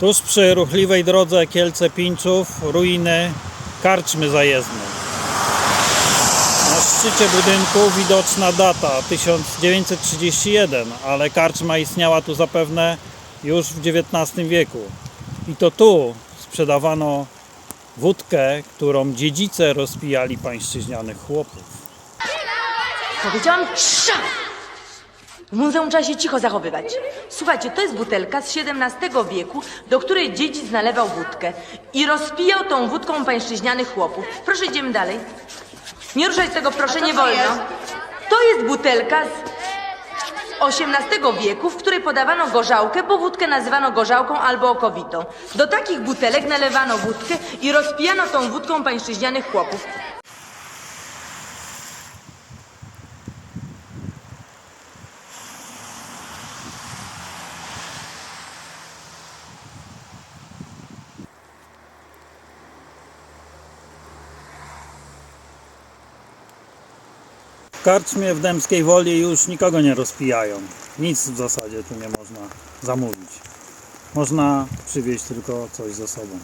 Tuż przy ruchliwej drodze Kielce-Pińczów ruiny karczmy zajezdnej. Na szczycie budynku widoczna data 1931, ale karczma istniała tu zapewne już w XIX wieku. I to tu sprzedawano wódkę, którą dziedzice rozpijali pańszczyźnianych chłopów. Powiedziałam! W muzeum trzeba się cicho zachowywać. Słuchajcie, to jest butelka z XVII wieku, do której dziedzic nalewał wódkę. I rozpijał tą wódką pańszczyźnianych chłopów. Proszę, idziemy dalej. Nie ruszać tego, proszę, nie wolno. To jest butelka z XVIII wieku, w której podawano gorzałkę, bo wódkę nazywano gorzałką albo okowitą. Do takich butelek nalewano wódkę i rozpijano tą wódką pańszczyźnianych chłopów. Karczmie w Dębskiej Woli już nikogo nie rozpijają. Nic w zasadzie tu nie można zamówić. Można przywieźć tylko coś ze sobą.